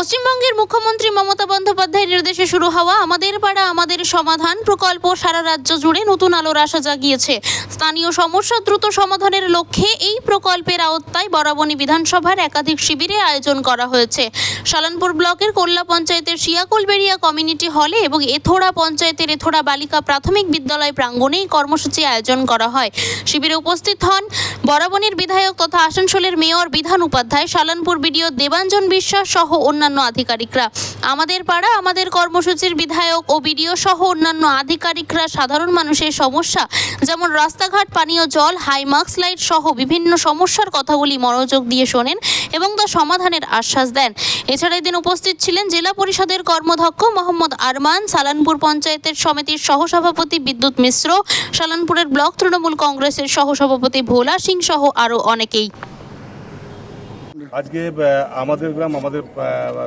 পশ্চিমবঙ্গের মুখ্যমন্ত্রী মমতা বন্দ্যোপাধ্যায়ের নির্দেশে শুরু হওয়া আমাদের পাড়া, আমাদের সমাধান প্রকল্প সারা রাজ্য জুড়ে নতুন আলোর আশা জাগিয়েছে। স্থানীয় সমস্যা দ্রুত সমাধানের লক্ষ্যে এই প্রকল্পের আওতায় বরাবনী বিধানসভার একাধিক শিবিরে আয়োজন করা হয়েছে। সালানপুর ব্লকের কোল্লা পঞ্চায়েতের শিয়াকুলবেড়িয়া কমিউনিটি হলে এবং এথোড়া পঞ্চায়েতের এথোড়া বালিকা প্রাথমিক বিদ্যালয় প্রাঙ্গণে এই কর্মসূচি আয়োজন করা হয়। শিবিরে উপস্থিত হন বরাবনীর বিধায়ক তথা আসানসোলের মেয়র বিধান উপাধ্যায়, সালানপুর বিডিও দেবাঞ্জন বিশ্বাস সহ অন্যান্য আধিকারিকরা। আমাদের পাড়া, আমাদের কর্মসূচির বিধায়ক ও বিডিও সহ অন্যান্য আধিকারিকরা সাধারণ মানুষের সমস্যা, যেমন রাস্তাঘাট, পানীয় জল, হাই মার্কস লাইট সহ বিভিন্ন সমস্যার কথাগুলি মনোযোগ দিয়ে শোনেন এবং তা সমাধানের আশ্বাস দেন। এছাড়া এদিন উপস্থিত ছিলেন জেলা পরিষদের কর্মধ্যক্ষ মোহাম্মদ আরমান, সালানপুর পঞ্চায়েতের সমিতির সহসভাপতি বিদ্যুৎ মিশ্র, সালানপুরের ব্লক তৃণমূল কংগ্রেসের সহসভাপতি ভোলা সিং সহ আরও অনেকেই। আজকে আমাদের গ্রাম আমাদের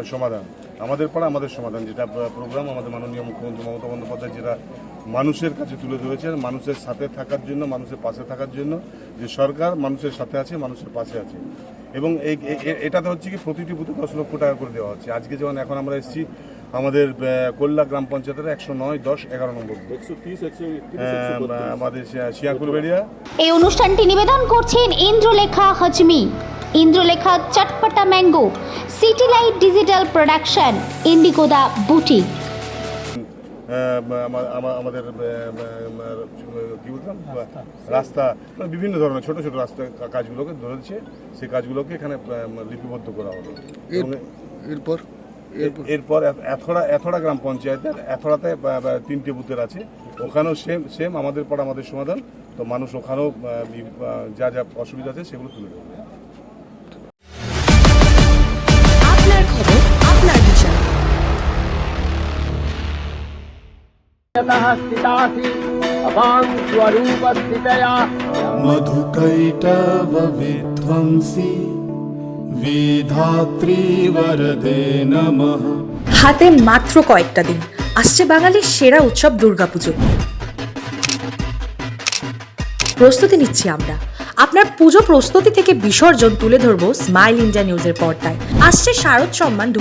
সমাধান। আমাদের পাড়া আমাদের সমাধান যেটা প্রোগ্রাম আমাদের মাননীয় মুখ্যমন্ত্রী মমতা বন্দ্যোপাধ্যায় যেটা মানুষের কাছে তুলে ধরেছেন মানুষের সাথে থাকার জন্য মানুষের পাশে থাকার জন্য যে সরকার মানুষের সাথে আছে মানুষের পাশে আছে। এবং এটাতে হচ্ছে কি প্রতিটি বুথে দশ লক্ষ টাকা করে দেওয়া হচ্ছে। আজকে যেমন এখন আমরা এসেছি আমাদের কল্যা গ্রাম পঞ্চায়েতের একশো নয় দশ এগারো নম্বর আমাদের শিয়া- শিয়াকুলবেড়িয়া এই অনুষ্ঠানটি নিবেদন করছেন Indralekha হজমি। Indralekha চটপটা mango city light digital production ইন্ডিগোদা আমা- আমাদের কি বলতাম রাস্তা। মানে বিভিন্ন ধরনের ছোট ছোট রাস্তা কাজগুলোকে ধরেছে সেই কাজগুলোকে এখানে লিপিবদ্ধ করা হলো এরপর? এরপর? এথড়া এথোড়া এথোড়া গ্রাম পঞ্চায়েতের এথোড়াতে তিনটে বুথের আছে। ওখানেও সেম সেম আমাদের পর আমাদের সমাধান। তো মানুষ ওখানেও যা যা অসুবিধা আছে সেগুলো তুলে দেবে स्थितासि अवां स्वरूपस्थितया मधुकैटवविध्वंसी वेधात्री वरदे नमः হাতে মাত্র কয়েকটা দিন আসছে বাঙালির সেরা উৎসব দুর্গাপুজো প্রস্তুতি নিচ্ছি আমরা আপনার পুজো প্রস্তুতি থেকে বিসর্জন তুলে ধরবো স্মাইল ইন্ডিয়া নিউজের পর্দায় আসছে শারদ সম্মান দু